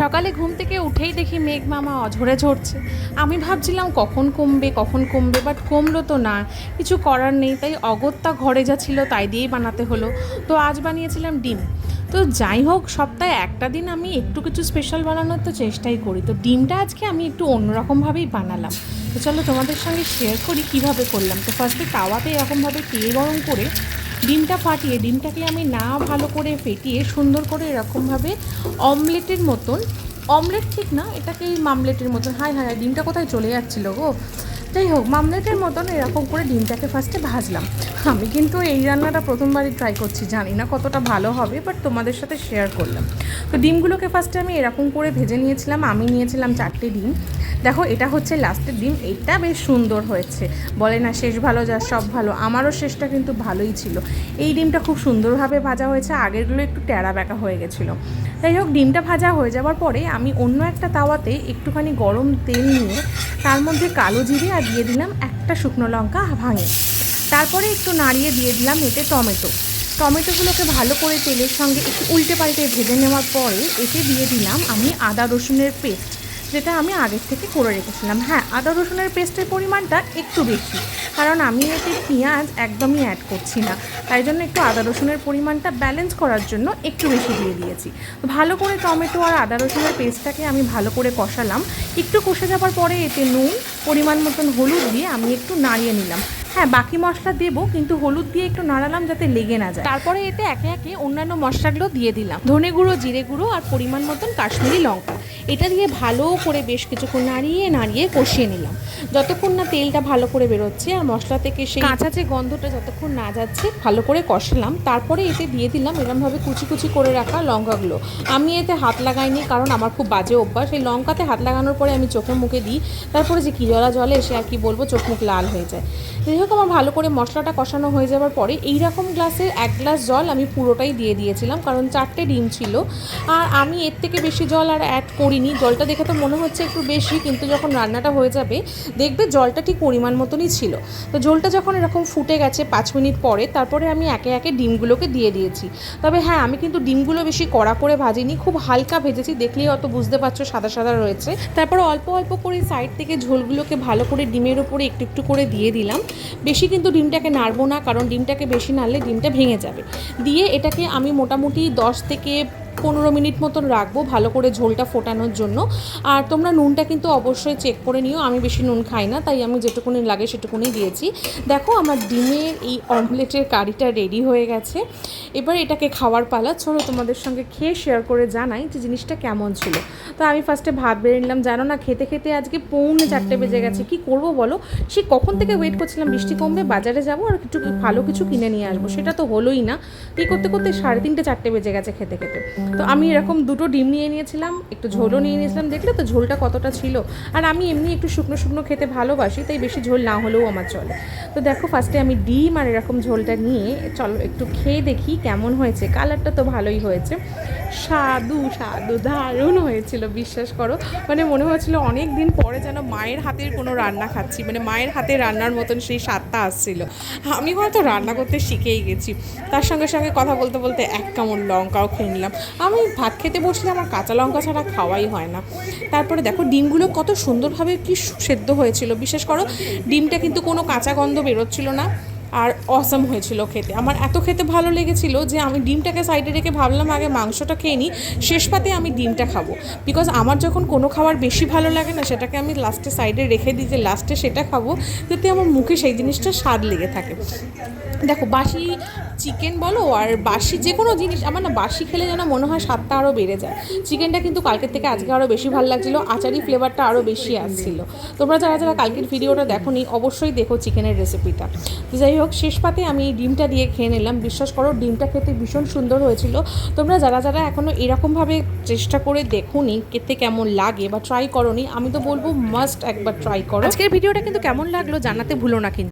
সকালে ঘুম থেকে উঠেই দেখি মেঘ মামা অঝরে ঝরছে। আমি ভাবছিলাম কখন কমবে কখন কমবে বাট কমলো তো না। কিছু করার নেই, তাই অগত্যা ঘরে যা ছিল তাই দিয়েই বানাতে হলো। তো আজ বানিয়েছিলাম ডিম। তো যাই হোক, সপ্তাহে একটা দিন আমি একটু কিছু স্পেশাল বানানোর তো চেষ্টাই করি। তো ডিমটা আজকে আমি একটু অন্যরকমভাবেই বানালাম। তো চলো তোমাদের সঙ্গে শেয়ার করি কীভাবে করলাম। তো ফার্স্টে তাওয়াতে এরকমভাবে তেল গরম করে ডিমটা ফাটিয়ে ডিমটাকে আমি না ভালো করে ফেটিয়ে সুন্দর করে এরকমভাবে অমলেটের মতন অমলেট ঠিক না এটাকে মামলেটের মতন। হাই হাই, ডিমটা কোথায় চলে যাচ্ছিল গো? যাই হোক, মামলেটের মতন এরকম করে ডিমটাকে ফার্স্টে ভাজলাম। আমি কিন্তু এই রান্নাটা প্রথমবারই ট্রাই করছি, জানি না কতটা ভালো হবে বাট তোমাদের সাথে শেয়ার করলাম। তো ডিমগুলোকে ফার্স্টে আমি এরকম করে ভেজে নিয়েছিলাম, আমি নিয়েছিলাম চারটে ডিম। দেখো, এটা হচ্ছে লাস্টের ডিম, এইটা বেশ সুন্দর হয়েছে। বলে না, শেষ ভালো, যা সব ভালো। আমারও শেষটা কিন্তু ভালোই ছিল। এই ডিমটা খুব সুন্দরভাবে ভাজা হয়েছে, আগেরগুলো একটু ট্যাড়া ব্যাকা হয়ে গেছিল। যাই হোক, ডিমটা ভাজা হয়ে যাওয়ার পরে আমি অন্য একটা তাওয়াতে একটুখানি গরম তেল নিয়ে তার মধ্যে কালো জিরে আর দিয়ে দিলাম একটা শুকনো লঙ্কা ভাঙে। তারপরে একটু নাড়িয়ে দিয়ে দিলাম এতে টমেটো। টমেটোগুলোকে ভালো করে তেলের সঙ্গে একটু উল্টে পাল্টে ভেজে নেওয়ার পরে এতে দিয়ে দিলাম আমি আদা রসুনের পেস্ট। যেটা আমি আগের থেকে করে রেখেছিলাম। হ্যাঁ আদা রসুনের পেস্টের পরিমাণটা একটু বেশি, কারণ আমি এতে পেঁয়াজ একদমই অ্যাড করছি না। তাই জন্য একটু আদা রসুনের পরিমাণটা ব্যালেন্স করার জন্য একটু বেশি দিয়ে দিয়েছি। ভালো করে টমেটো আর আদা রসুনের পেস্টটাকে আমি ভালো করে কষালাম। একটু কষে যাওয়ার পরে এতে নুন, পরিমাণ মতন হলুদ দিয়ে আমি একটু নাড়িয়ে নিলাম। হ্যাঁ বাকি মশলা দেবো, কিন্তু হলুদ দিয়ে একটু নাড়ালাম যাতে লেগে না যায়। তারপরে এতে একে একে অন্যান্য মশলাগুলো দিয়ে দিলাম। ধনে গুঁড়ো, জিরে গুঁড়ো আর পরিমাণ মতন কাশ্মীরি লঙ্কা। এটা দিয়ে ভালো করে বেশ কিছুক্ষণ নাড়িয়ে নাড়িয়ে কষিয়ে নিলাম। যতক্ষণ না তেলটা ভালো করে বেরোচ্ছে আর মশলা থেকে সেই কাঁচা যে গন্ধটা যতক্ষণ না যাচ্ছে, ভালো করে কষালাম। তারপরে এতে দিয়ে দিলাম এরমভাবে কুচি কুচি করে রাখা লঙ্কাগুলো। আমি এতে হাত লাগাইনি, কারণ আমার খুব বাজে অভ্যাস। এই লঙ্কাতে হাত লাগানোর পরে আমি চোখে মুখে দিই, তারপরে যে কি জলা জলে এসে আর কি বলব, চোখ মুখ লাল হয়ে যায়। যাই হোক আমার ভালো করে মশলাটা কষানো হয়ে যাওয়ার পরে এই রকম গ্লাসের এক গ্লাস জল আমি পুরোটাই দিয়ে দিয়েছিলাম, কারণ চারটে ডিম ছিল। আর আমি এর থেকে বেশি জল আর অ্যাড করিনি। জলটা দেখে তো মনে হচ্ছে একটু বেশি, কিন্তু যখন রান্নাটা হয়ে যাবে, দেখবে জলটা ঠিক পরিমাণ মতনই ছিল। তো জলটা যখন এরকম ফুটে গেছে পাঁচ মিনিট পরে, তারপরে আমি একে একে ডিমগুলোকে দিয়ে দিয়েছি। তবে হ্যাঁ আমি কিন্তু ডিমগুলো বেশি কড়া করে ভাজিনি, খুব হালকা ভেজেছি, দেখলেই অত বুঝতে পারছ সাদা সাদা রয়েছে। তারপর অল্প অল্প করে সাইড থেকে ঝোলগুলোকে ভালো করে ডিমের উপরে একটু একটু করে দিয়ে দিলাম। বেশি কিন্তু ডিমটাকে নাড়বো না, কারণ ডিমটাকে বেশি নাড়লে ডিমটা ভেঙে যাবে। দিয়ে এটাকে আমি মোটামুটি দশ থেকে পনেরো মিনিট মতন রাখব, ভালো করে ঝোলটা ফোটানোর জন্য। আর তোমরা নুনটা কিন্তু অবশ্যই চেক করে নিও, আমি বেশি নুন খাই না, তাই আমি যেটুকুনি লাগে সেটুকুনি দিয়েছি। দেখো, আমার ডিমের এই অমলেটের কারিটা রেডি হয়ে গেছে। এবার এটাকে খাওয়ার পালা, চলো তোমাদের সঙ্গে খেয়ে শেয়ার করে জানাই যে জিনিসটা কেমন ছিল। তো আমি ফার্স্টে ভাত বেড়ে নিলাম, জানো না, খেতে খেতে আজকে পৌনে চারটে বেজে গেছে, কি করব বলো? সে কখন থেকে ওয়েট করছিলাম, বৃষ্টি কমবে, বাজারে যাব, আর একটু ভালো কিছু কিনে নিয়ে আসব, সেটা তো হলোই না। এই করতে করতে সাড়ে তিনটে চারটে বেজে গেছে খেতে খেতে। তো আমি এরকম দুটো ডিম নিয়ে নিয়েছিলাম, একটু ঝোলও নিয়ে নিয়েছিলাম, দেখলে তো ঝোলটা কতটা ছিল। আর আমি এমনি একটু শুকনো শুকনো খেতে ভালোবাসি, তাই বেশি ঝোল না হলেও আমার চলে। তো দেখো ফার্স্টে আমি ডিম আর এরকম ঝোলটা নিয়ে, চলো একটু খেয়ে দেখি কেমন হয়েছে। কালারটা তো ভালোই হয়েছে। স্বাদু স্বাদু দারুণ হয়েছিল, বিশ্বাস করো। মানে মনে হচ্ছিল অনেক দিন পরে যেন মায়ের হাতের কোনো রান্না খাচ্ছি মানে মায়ের হাতে রান্নার মতন সেই স্বাদটা আসছিল। আমি হয়তো রান্না করতে শিখেই গেছি। তার সঙ্গে সঙ্গে কথা বলতে বলতে এক কামড় লঙ্কাও খেয়ে নিলাম। আমি ভাত খেতে বসলে আমার কাঁচা লঙ্কা ছাড়া খাওয়াই হয় না। তারপরে দেখো, ডিমগুলো কত সুন্দরভাবে কি সেদ্ধ হয়েছিল বিশেষ করো? ডিমটা কিন্তু কোনো কাঁচা গন্ধ বেরোচ্ছিল না। আর অসম হয়েছিল খেতে। আমার এত খেতে ভালো লেগেছিল যে আমি ডিমটাকে সাইডে রেখে ভাবলাম, আগে মাংসটা খেয়ে নিই শেষ পাতে আমি ডিমটা খাব। বিকজ আমার যখন কোনো খাবার বেশি ভালো লাগে না, সেটাকে আমি লাস্টে সাইডে রেখে দিই যে লাস্টে সেটা খাব, যাতে আমার মুখে সেই জিনিসটা স্বাদ লেগে থাকে। দেখো, বাসি চিকেন বলো আর বাসি যে কোনো জিনিস, আমার না বাসি খেলে যেন মনে হয় স্বাদটা আরও বেড়ে যায়। চিকেনটা কিন্তু কালকের থেকে আজকে আরও বেশি ভালো লাগছিল, আচারি ফ্লেভারটা আরও বেশি আসছিল। তোমরা যারা যারা কালকের ভিডিওটা দেখো নি অবশ্যই দেখো চিকেনের রেসিপিটা তো যাই হোক, শেষ পাতে আমি ডিমটা দিয়ে খেয়ে নিলাম। বিশ্বাস করো, ডিমটা খেতে ভীষণ সুন্দর হয়েছিল। তোমরা যারা যারা এখনও এরকমভাবে চেষ্টা করে দেখো নি খেতে কেমন লাগে বা ট্রাই করো আমি তো বলব মাস্ট একবার ট্রাই করো। আজকের ভিডিওটা কিন্তু কেমন লাগল জানাতে ভুলো না কিন্তু।